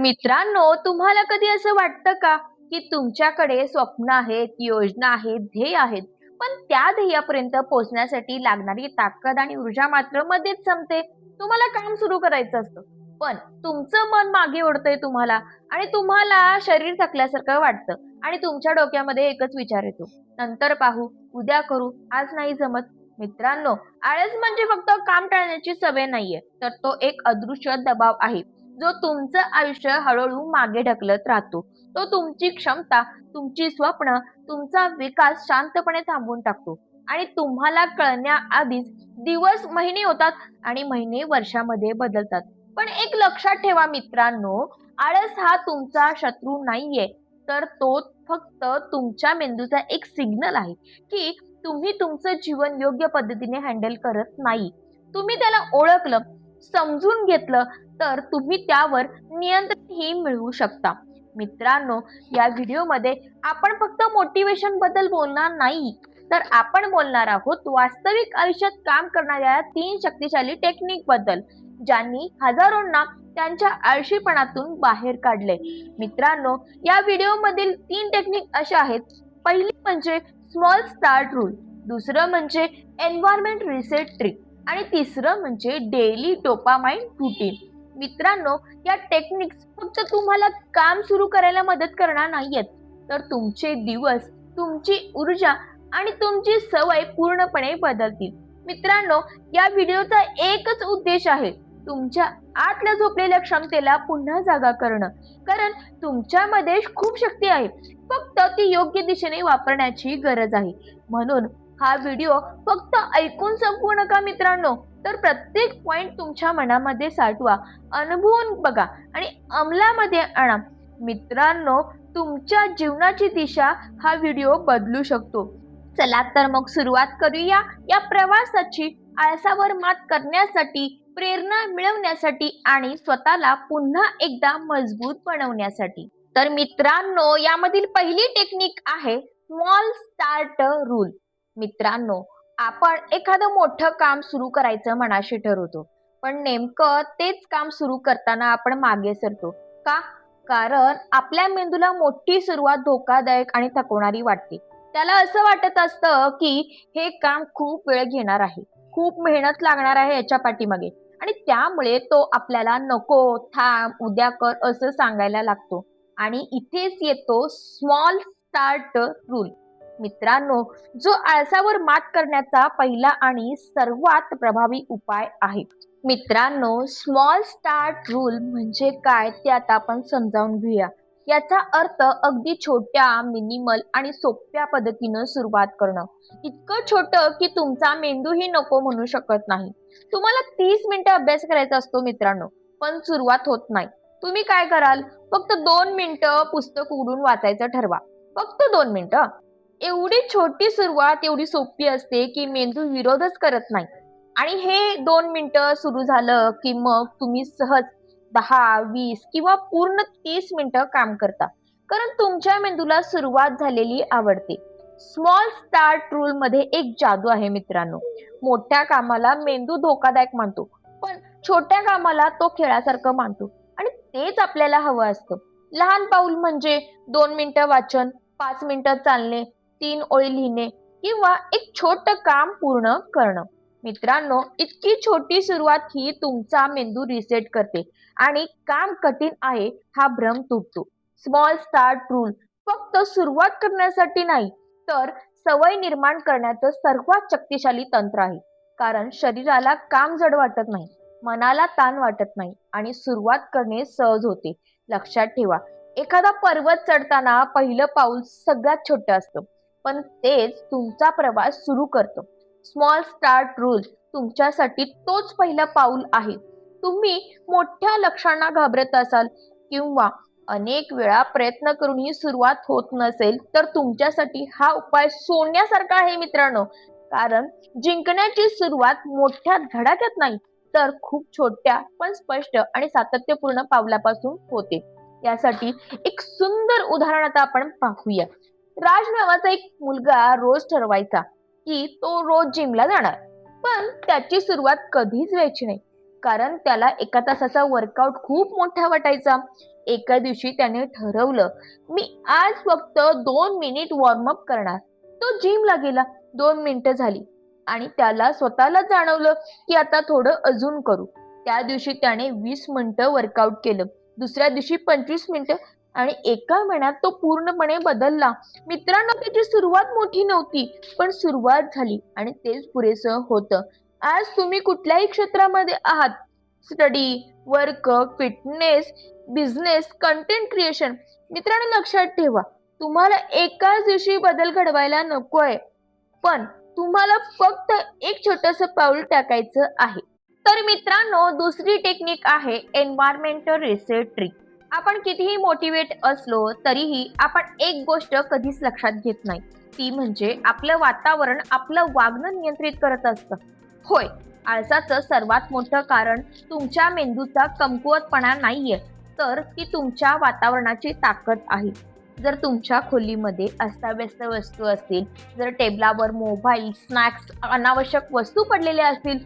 मित्रांनो तुम्हाला कधी असं वाटतं का की तुमच्याकडे स्वप्न आहेत योजना आहेत ध्येय आहेत पण त्या ध्येयापर्यंत पोहोचण्यासाठी लागणारी ताकद आणि ऊर्जा मात्र मध्येच संपते. तुम्हाला काम सुरू करायचं असतं पण तुमचं मन मागे ओढतंय तुम्हाला आणि तुम्हाला शरीर थकल्यासारखं वाटतं आणि तुमच्या डोक्यामध्ये एकच विचार येतो. नंतर पाहू उद्या करू आज नाही जमत. मित्रांनो आळस म्हणजे फक्त काम टाळण्याची सवय नाहीये तर तो एक अदृश्य दबाव आहे. जो तुमचं आयुष्य हळूहळू मागे ढकलत राहतो. तो तुमची क्षमता तुमची स्वप्न तुमचा विकास शांतपणे थांबवून टाकतो. आणि तुम्हाला कळण्याआधीच दिवस महिने होतात आणि महिने वर्षामध्ये बदलतात. पण एक लक्षात ठेवा मित्रांनो आळस हा तुमचा शत्रू नाहीये. तर तो फक्त तुमच्या मेंदूचा एक सिग्नल आहे की तुम्ही तुमचं जीवन योग्य पद्धतीने हँडल करत नाही. तुम्ही त्याला ओळखलं समजून घेतलं तर तुम्ही त्यावर नियंत्रणही मिळवू शकता. मित्रांनो या व्हिडिओमध्ये आपण फक्त मोटिवेशनबद्दल बोलणार नाही तर आपण बोलणार आहोत वास्तविक आयुष्यात काम करणाऱ्या तीन शक्तिशाली टेक्निकबद्दल ज्यांनी हजारोंना त्यांच्या आळशीपणातून बाहेर काढले. मित्रांनो या व्हिडिओमधील तीन टेक्निक अशा आहेत. पहिली म्हणजे स्मॉल स्टार्ट रूल दुसरं म्हणजे एन्व्हायरमेंट रिसेट ट्रिक आणि तिसरं म्हणजे डेली डोपामाइन रुटीन मित्रांनो या टेक्निक्स फक्त तुम्हाला काम सुरू करायला मदत करणार नाहीयेत. तर तुमचे दिवस तुमची ऊर्जा आणि तुमची सवय पूर्णपणे बदलतील. मित्रांनो या व्हिडिओचा एकच उद्देश आहे तुमच्या आतल्या झोपलेल्या क्षमतेला पुन्हा जागा करणं. कारण तुमच्यामध्ये खूप शक्ती आहे. फक्त ती योग्य दिशेने वापरण्याची गरज आहे. म्हणून हा व्हिडिओ फक्त ऐकून संपवू नका मित्रांनो. तर प्रत्येक पॉइंट तुमच्या मनामध्ये साठवा. अनुभवून बघा आणि अंमलामध्ये आणा. मित्रांनो तुमच्या जीवनाची दिशा हा व्हिडिओ बदलू शकतो. चला तर मग सुरुवात करूया या प्रवासाची आळसावर मात करण्यासाठी प्रेरणा मिळवण्यासाठी आणि स्वतःला पुन्हा एकदा मजबूत बनवण्यासाठी. तर मित्रांनो यामधील पहिली टेक्निक आहे स्मॉल स्टार्ट रूल मित्रांनो आपण एखादं मोठं काम सुरू करायचं मनाशी ठरवतो. पण नेमकं तेच काम सुरू करताना आपण मागे सरतो. का? कारण आपल्या मेंदूला मोठी सुरुवात धोकादायक आणि थकवणारी वाटते. त्याला असं वाटत असतं की हे काम खूप वेळ घेणार आहे. खूप मेहनत लागणार आहे याच्या पाठीमागे. आणि त्यामुळे तो आपल्याला नको थांब उद्या कर असं सांगायला लागतो. आणि इथेच येतो स्मॉल स्टार्ट रूल मित्रांनो जो आळसावर मात करण्याचा पहिला आणि सर्वात प्रभावी उपाय आहे. मित्रांनो स्मॉल स्टार्ट रूल म्हणजे काय ते आता आपण समजावून घेऊया. याचा अर्थ अगदी छोट्या मिनिमल आणि सोप्या पद्धतीनं सुरुवात करणं. इतकं छोटं की तुमचा मेंदूही नको म्हणू शकत नाही. तुम्हाला तीस मिनिटं अभ्यास करायचा असतो मित्रांनो पण सुरुवात होत नाही. तुम्ही काय कराल? फक्त दोन मिनिटं पुस्तक उघडून वाचायचं ठरवा. फक्त दोन मिनिटं. एवढी छोटी सुरुवात एवढी सोपी असते की मेंदू विरोधच करत नाही. आणि हे दोन मिनिटं सुरू झालं की मग तुम्ही सहज दहा वीस किंवा पूर्ण तीस मिनिटं काम करता. कारण तुमच्या मेंदूला सुरुवात झालेली आवडते. स्मॉल स्टार्ट रूल मध्ये एक जादू आहे मित्रांनो. मोठ्या कामाला मेंदू धोकादायक मानतो पण छोट्या कामाला तो खेळासारखं मानतो. आणि तेच आपल्याला हवं असतं. लहान पाऊल म्हणजे दोन मिनिटं वाचन पाच मिनिटं चालणे तीन ओळी लिहिणे किंवा एक छोट काम पूर्ण करणं. मित्रांनो इतकी छोटी सुरुवात ही तुमचा मेंदू रिसेट करते आणि काम कठीण आहे हा भ्रम तुटतो. स्मॉल स्टार्ट रूल फक्त सुरुवात करण्यासाठी नाही तर सवय निर्माण करण्याचं सर्वात शक्तिशाली तंत्र आहे. कारण शरीराला काम जड वाटत नाही मनाला ताण वाटत नाही आणि सुरुवात करणे सहज होते. लक्षात ठेवा एखादा पर्वत चढताना पहिलं पाऊल सगळ्यात छोटं असतं. पण तेच तुमचा प्रवास सुरू करतो. स्मॉल स्टार्ट रूल तुमच्यासाठी तोच पहिला पाऊल आहे. तुम्ही मोठ्या लक्षांना घाबरत असाल किंवा अनेक वेळा प्रयत्न करूनही सुरुवात होत नसेल तर तुमच्यासाठी हा उपाय सोन्यासारखा आहे मित्रांनो. कारण जिंकण्याची सुरुवात मोठ्या धडाक्यात नाही तर खूप छोट्या पण स्पष्ट आणि सातत्यपूर्ण पावलापासून होते. यासाठी एक सुंदर उदाहरण आता आपण पाहूया. राज नावाचा एक मुलगा रोज ठरवायचा की तो रोज जिमला जाणार. पण त्याची सुरुवात कधीच व्हायची नाही. कारण त्याला एका तासाचा वर्कआउट खूप मोठा वाटायचा. एका दिवशी त्याने ठरवलं मी आज फक्त दोन मिनिट वॉर्मअप करणार. तो जिमला गेला. दोन मिनिटं झाली. आणि त्याला स्वतःला जाणवलं की आता थोडं अजून करू. त्या दिवशी त्याने वीस मिनिटं वर्कआउट केलं. दुसऱ्या दिवशी पंचवीस मिनिटं आणि एका महिन्यात तो पूर्णपणे बदलला. मित्रांनो त्याची सुरुवात मोठी नव्हती पण सुरुवात झाली आणि तेच पुरेसं होतं. आज तुम्ही कुठल्याही क्षेत्रामध्ये आहात. Study work fitness business content creation मित्रांनो लक्षात ठेवा तुम्हाला एकाच दिवशी बदल घडवायला नकोय पण तुम्हाला फक्त एक छोटस पाऊल टाकायचं आहे. तर मित्रांनो दुसरी टेक्निक आहे एन्व्हायरमेंटल रिसेट ट्रिक आपण कितीही मोटिवेट असलो तरीही आपण एक गोष्ट कधीच लक्षात घेत नाही. ती म्हणजे आपलं वातावरण आपलं वागणं नियंत्रित करत असतं. होय आळसाचं सर्वात मोठं कारण तुमच्या मेंदूचा कमकुवतपणा नाहीये तर ती तुमच्या वातावरणाची ताकद आहे. जर तुमच्या खोलीमध्ये अस्ताव्यस्त वस्तू असतील जर टेबलावर मोबाईल स्नॅक्स अनावश्यक वस्तू पडलेल्या असतील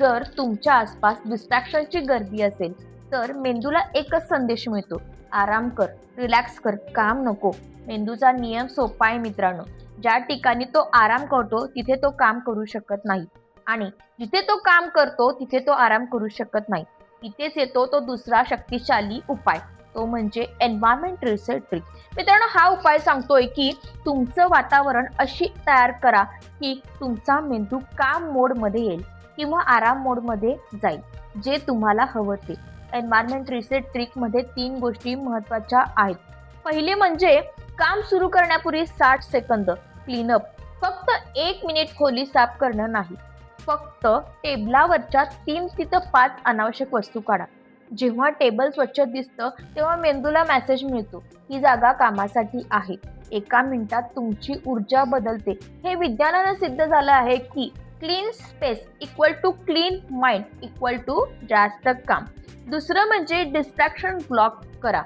जर तुमच्या आसपास डिस्ट्रॅक्शनची गर्दी असेल तर मेंदूला एकच संदेश मिळतो. आराम कर रिलॅक्स कर काम नको. मेंदूचा नियम सोपा आहे मित्रांनो. ज्या ठिकाणी तो आराम करतो तिथे तो काम करू शकत नाही. आणि जिथे तो काम करतो तिथे तो आराम करू शकत नाही. तिथेच येतो तो दुसरा शक्तिशाली उपाय. तो म्हणजे एन्व्हायरमेंट रिसर्च ट्रिक मित्रांनो हा उपाय सांगतोय की तुमचं वातावरण अशी तयार करा की तुमचा मेंदू काम मोडमध्ये येईल किंवा आराम मोडमध्ये जाईल जे तुम्हाला हवं ते. एन्व्हायरमेंट रिसेट ट्रिकमध्ये तीन गोष्टी महत्त्वाच्या आहेत. पहिले म्हणजे काम सुरू करण्यापूर्वी साठ सेकंद क्लीनअप फक्त एक मिनिट खोली साफ करणं नाही. फक्त टेबलावरच्या तीन तिथं पाच अनावश्यक वस्तू काढा. जेव्हा टेबल स्वच्छ दिसतं तेव्हा मेंदूला मेसेज मिळतो ही जागा कामासाठी आहे. एका मिनिटात तुमची ऊर्जा बदलते. हे विज्ञानानं सिद्ध झालं आहे की clean space equal to clean mind equal to जास्त काम. दुसरं म्हणजे डिस्ट्रॅक्शन ब्लॉक करा.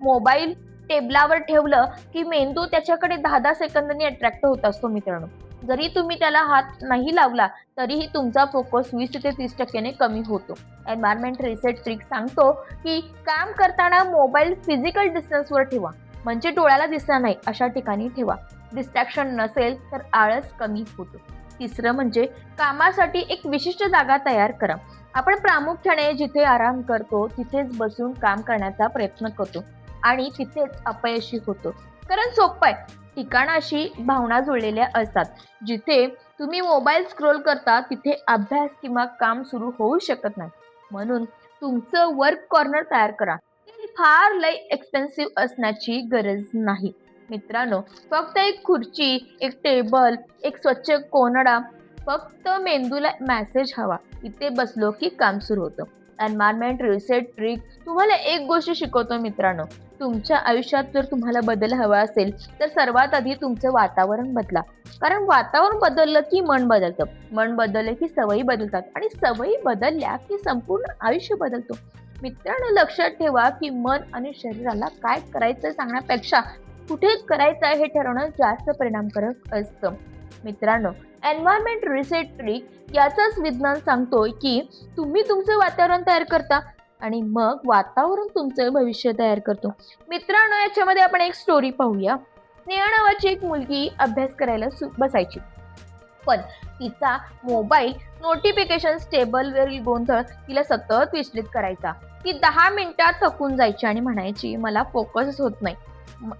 मोबाईल टेबलावर ठेवलं की मेंदू त्याच्याकडे दहा दहा सेकंदांनी अट्रॅक्ट होत असतो मित्रांनो. जरी तुम्ही त्याला हात नाही लावला तरीही तुमचा फोकस वीस ते तीस टक्क्याने कमी होतो. एन्व्हायरमेंट रिसेट ट्रिक सांगतो की काम करताना मोबाईल फिजिकल डिस्टन्सवर ठेवा. म्हणजे डोळ्याला दिसणार नाही अशा ठिकाणी ठेवा. डिस्ट्रॅक्शन नसेल तर आळस कमी होतो. तिसरं म्हणजे कामासाठी एक विशिष्ट जागा तयार करा. आपण प्रामुख्याने जिथे आराम करतो तिथेच बसून काम करण्याचा प्रयत्न करतो आणि तिथेच अपयशी होतो. कारण सोपं आहे. ठिकाणाशी भावना जुळलेल्या असतात. जिथे तुम्ही मोबाईल स्क्रोल करता तिथे अभ्यास किंवा काम सुरू होऊ शकत नाही. म्हणून तुमचं वर्क कॉर्नर तयार करा. ते फार लय एक्सपेन्सिव्ह असण्याची गरज नाही. मित्रांनो फक्त एक खुर्ची एक टेबल एक स्वच्छ कोनडा फक्त मेंदूला मेसेज हवा. इथे बसलो की काम सुरू होतं. एन्व्हायरमेंट रिसेट ट्रिक तुम्हाला एक गोष्ट शिकवतो मित्रांनो. तुमच्या आयुष्यात जर तुम्हाला बदल हवा असेल तर सर्वात आधी तुमचं वातावरण बदला. कारण वातावरण बदललं की मन बदलतं. मन बदललं की सवयी बदलतात. आणि सवयी बदलल्या की संपूर्ण आयुष्य बदलतो. मित्रांनो लक्षात ठेवा की मन आणि शरीराला काय करायचं सांगण्यापेक्षा कुठे करायचं आहे हे ठरवणं जास्त परिणामकारक असतं. मित्रांनो एन्व्हायरमेंट रिसेट ट्रिक याचंच विज्ञान सांगतोय की तुम्ही तुमचं वातावरण तयार करता आणि मग वातावरण तुमचं भविष्य तयार करतो. मित्रांनो याच्यामध्ये आपण एक स्टोरी पाहूया. स्नेहा नावाची एक मुलगी अभ्यास करायला सु- बसायची. पण तिचा मोबाईल नोटिफिकेशन टेबलवरील गोंधळ तिला सतत विचलित करायचा. ती दहा मिनिटात थकून जायची आणि म्हणायची मला फोकसच होत नाही.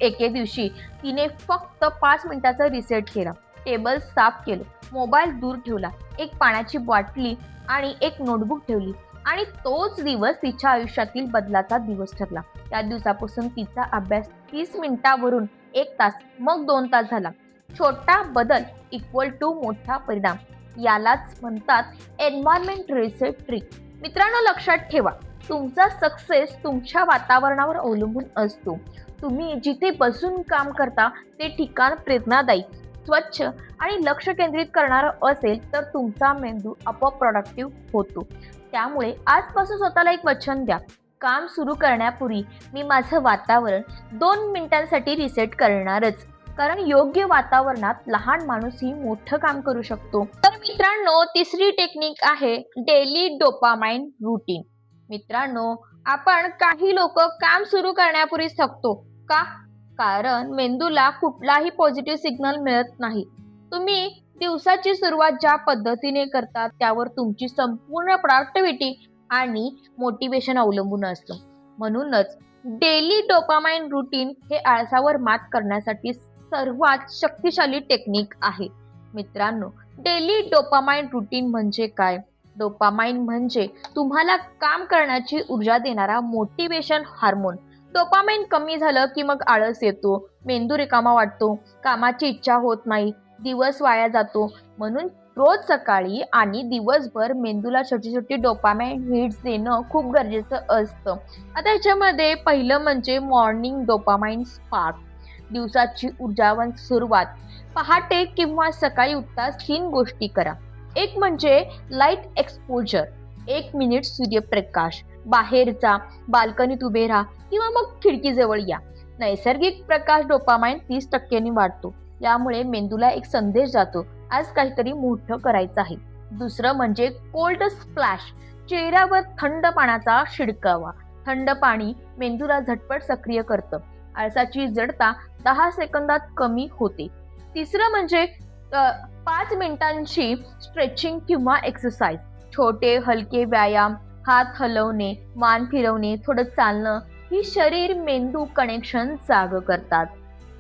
एके दिवशी तिने फक्त पाच मिनिटाचा रिसेट केला. टेबल साफ केलं. मोबाईल दूर ठेवला. एक पाण्याची बाटली आणि एक नोटबुक ठेवली. आणि तोच दिवस तिच्या आयुष्यातील बदलाचा दिवस ठरला. त्या दिवसापासून तिचा अभ्यास तीस मिनिटावरून एक तास मग दोन तास झाला. छोटा बदल इक्वल टू मोठा परिणाम. यालाच म्हणतात एन्व्हायरमेंट रिसेट ट्रिक मित्रांनो लक्षात ठेवा. तुमचा सक्सेस तुमच्या वातावरणावर अवलंबून असतो. तुम्ही जिथे बसून काम करता ते ठिकाण प्रेरणादायी. स्वच्छ आणि लक्ष केंद्रित करणारं असेल तर तुमचा मेंदू आपोआप प्रोडक्टिव्ह होतो. त्यामुळे आजपासून स्वतःला एक वचन द्या. काम सुरू करण्यापूर्वी मी माझं वातावरण दोन मिनिटांसाठी रिसेट करणारच. कारण योग्य वातावरणात लहान माणूसही मोठं काम करू शकतो. तर मित्रांनो तिसरी टेक्निक आहे डेली डोपामाइन रुटीन मित्रांनो आपण काही लोक काम सुरू करण्यापूर्वी थकतो का? कारण मेंदूला कुठलाही पॉझिटिव्ह सिग्नल मिळत नाही. तुम्ही दिवसाची सुरुवात ज्या पद्धतीने करता त्यावर तुमची संपूर्ण प्रॉडक्टिव्हिटी आणि मोटिवेशन अवलंबून असतं. म्हणूनच डेली डोपामाइन रुटीन हे आळसावर मात करण्यासाठी सर्वात शक्तिशाली टेक्निक आहे. मित्रांनो डेली डोपामाइन रुटीन म्हणजे काय? डोपामाइन म्हणजे तुम्हाला काम करण्याची ऊर्जा देणारा मोटिवेशन हार्मोन डोपामाइन कमी झालं की मग आळस येतो मेंदू रिकामा वाटतो कामाची इच्छा होत नाही दिवस वाया जातो. म्हणून रोज सकाळी आणि दिवसभर मेंदूला छोटी छोटी डोपामाइन हिट्स देणं खूप गरजेचं असतं. आता याच्यामध्ये पहिलं म्हणजे मॉर्निंग डोपामाइन स्पार्क दिवसाची ऊर्जावान सुरुवात. पहाटे किंवा सकाळी उठताच तीन गोष्टी करा. एक म्हणजे लाइट एक्सपोजर एक मिनिट सूर्यप्रकाश. बाहेर जा बाल्कनीत उभे राहा किंवा मग खिडकीजवळ या. नैसर्गिक प्रकाश डोपामाइन तीस टक्क्यांनी वाढतो. यामुळे मेंदूला एक संदेश जातो आज काहीतरी मोठं करायचं आहे. दुसरं म्हणजे कोल्ड स्प्लॅश चेहऱ्यावर थंड पाण्याचा शिडकावा. थंड पाणी मेंदूला झटपट सक्रिय करतं. आळसाची जडता दहा सेकंदात कमी होते. तिसरं म्हणजे पाच मिनिटांची स्ट्रेचिंग किंवा एक्सरसाइज छोटे हलके व्यायाम हात हलवणे मान फिरवणे थोडं चालणं ही शरीर मेंदू कनेक्शन जाग करतात.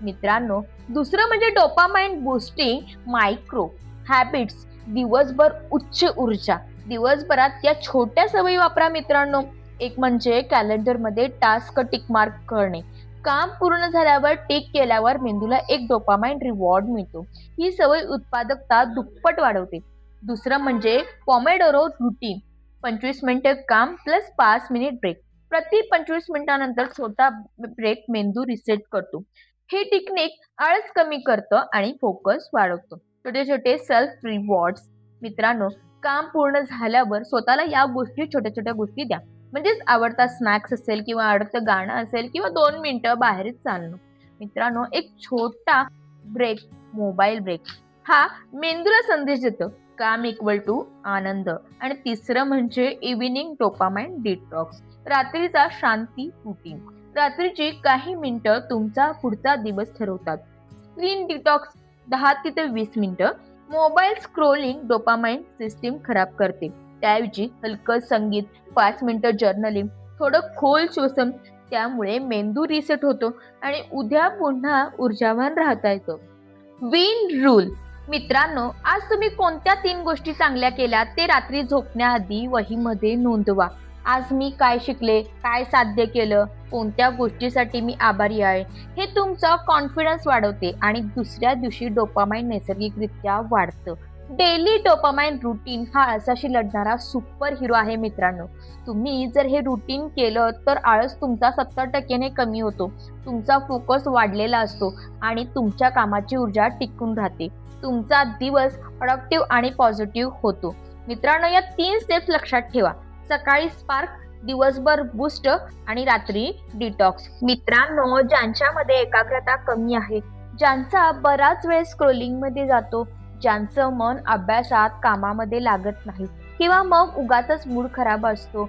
मित्रांनो दुसरं म्हणजे डोपामाइन बुस्टिंग मायक्रो हॅबिट्स दिवसभर उच्च ऊर्जा. दिवसभरात या छोट्या सवयी वापरा मित्रांनो. एक म्हणजे कॅलेंडरमध्ये टास्क टिक मार्क करणे. काम पूर्ण झाल्यावर टिक केल्यावर मेंदूला एक डोपामाइन रिवॉर्ड मिळतो. ही सवय उत्पादकता दुप्पट वाढवते. दुसरं म्हणजे पॉमेडोरो रुटीन पंचवीस मिनिटे काम प्लस पाच मिनिट ब्रेक प्रति पंचवीस मिनिटानंतर छोटा ब्रेक मेंदू रिसेट करतो. हे टेक्निक आळस कमी करतं आणि फोकस वाढवतो. छोटे छोटे सेल्फ रिवॉर्ड्स मित्रांनो काम पूर्ण झाल्यावर स्वतःला या गोष्टी छोट्या छोट्या गोष्टी द्या. म्हणजेच आवडता स्नॅक्स असेल किंवा आवडतं गाणं असेल किंवा दोन मिनिटं बाहेर चालणं. मित्रांनो एक छोटा ब्रेक मोबाईल ब्रेक हा मेंदूला संदेश देतो. काम इक्वल टू आनंद. आणि तिसरं म्हणजे इव्हिनिंग डोपामाइन डिटॉक्स रात्रीचा शांती रुटीन रात्रीची काही मिनिटं तुमचा पुढचा दिवस ठरवतात. स्क्रीन डिटॉक्स दहा ते वीस मिनिटं. मोबाईल स्क्रोलिंग डोपामाइन सिस्टीम खराब करते. त्याऐवजी हलकं संगीत पाच मिनिटं जर्नलिंग थोडं खोल श्वसन त्यामुळे मेंदू रिसेट होतो आणि उद्या पुन्हा ऊर्जावान राहता येतं. विन रूल मित्रांनो आज तुम्ही कोणत्या तीन गोष्टी चांगल्या केल्या ते रात्री झोपण्याआधी वहीमध्ये नोंदवा. आज मी काय शिकले काय साध्य केलं कोणत्या गोष्टीसाठी मी आभारी आहे हे तुमचा कॉन्फिडन्स वाढवते आणि दुसऱ्या दिवशी डोपामाइन नैसर्गिकरित्या वाढतं. डेली डोपामाइन रुटीन हा आळसाशी लढणारा सुपर हिरो आहे मित्रांनो. तुम्ही जर हे रुटीन केलं तर आळस तुमचा सत्तर टक्क्याने कमी होतो. तुमचा फोकस वाढलेला असतो आणि तुमच्या कामाची ऊर्जा टिकून राहते. तुमचा दिवस प्रोडक्टिव्ह आणि पॉझिटिव्ह होतो. मित्रांनो या तीन स्टेप्स लक्षात ठेवा. सकाळी स्पार्क दिवसभर बूस्ट आणि रात्री डिटॉक्स मित्रांनो ज्यांच्यामध्ये एकाग्रता कमी आहे ज्यांचा बराच वेळ स्क्रोलिंगमध्ये जातो ज्यांचं मन अभ्यासात कामामध्ये लागत नाही किंवा मग उगाच मूड खराब असतो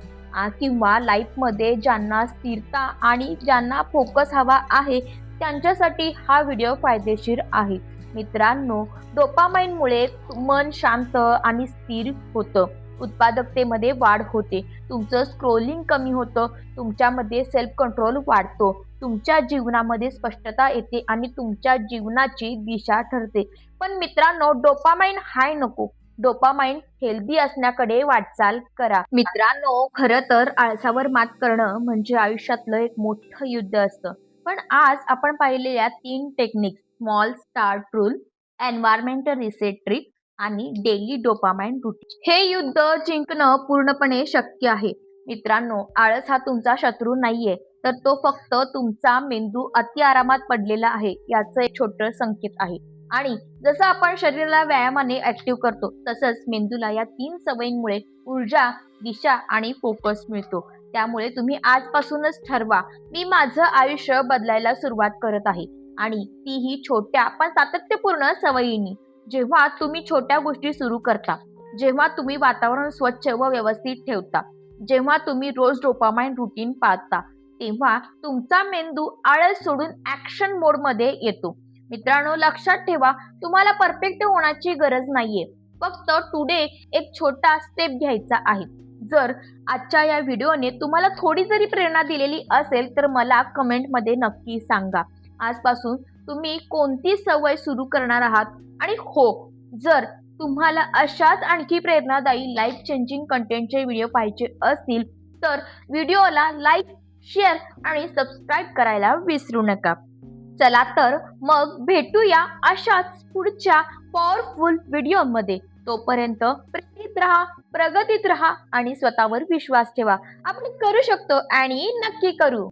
किंवा लाईफमध्ये ज्यांना स्थिरता आणि ज्यांना फोकस हवा आहे त्यांच्यासाठी हा व्हिडिओ फायदेशीर आहे. मित्रांनो डोपामाइनमुळे मन शांत आणि स्थिर होतं. उत्पादकतेमध्ये वाढ होते. तुमचं स्क्रोलिंग कमी होतं. तुमच्यामध्ये सेल्फ कंट्रोल वाढतो. तुमच्या जीवनामध्ये स्पष्टता येते आणि तुमच्या जीवनाची दिशा ठरते. पण मित्रांनो डोपामाइन हाय नको. डोपामाइन हेल्दी असण्याकडे वाटचाल करा. मित्रांनो खरं तर आळसावर मात करणं म्हणजे आयुष्यातलं एक मोठं युद्ध असतं. पण आज आपण पाहिलेल्या तीन technique small start rule environmental reset trick आणि डेली डोपामाइन रुटीन हे युद्ध जिंकणं पूर्णपणे शक्य आहे. मित्रांनो आळस हा तुमचा शत्रू नाहीये तर तो फक्त तुमचा मेंदू अति आरामात पडलेला आहे याचं एक छोटं संकेत आहे. आणि जसं आपण शरीराला व्यायामाने ऍक्टिव्ह करतो तसंच मेंदूला या तीन सवयींमुळे ऊर्जा दिशा आणि फोकस मिळतो. त्यामुळे तुम्ही आजपासूनच ठरवा मी माझं आयुष्य बदलायला सुरुवात करत आहे. आणि तीही छोट्या पण सातत्यपूर्ण सवयींनी. जेव्हा तुम्ही छोट्या गोष्टी सुरू करता जेव्हा तुम्ही वातावरण स्वच्छ व व्यवस्थित ठेवता जेव्हा तुम्ही रोज डोपामाइन रुटीन पाळता तेव्हा तुमचा मेंदू आळस सोडून ऍक्शन मोडमध्ये येतो. मित्रांनो लक्षात ठेवा तुम्हाला परफेक्ट होण्याची गरज नाहीये. फक्त टुडे एक छोटा स्टेप घ्यायचा आहे. जर आजच्या या व्हिडिओने तुम्हाला थोडी जरी प्रेरणा दिलेली असेल तर मला कमेंटमध्ये नक्की सांगा. आजपासून तुम्ही कोणती सवय सुरू करणार आहात? आणि हो जर तुम्हाला अशाच आणखी प्रेरणादायी लाईफ चेंजिंग कंटेंटचे व्हिडिओ पाहिजे असतील तर व्हिडिओला लाईक शेअर आणि सबस्क्राईब करायला विसरू नका. चला तर मग भेटूया अशाच पुढच्या पॉवरफुल व्हिडिओमध्ये तोपर्यंत प्रेरित राहा प्रगतीत राहा आणि स्वतःवर विश्वास ठेवा. आपण करू शकतो आणि नक्की करू.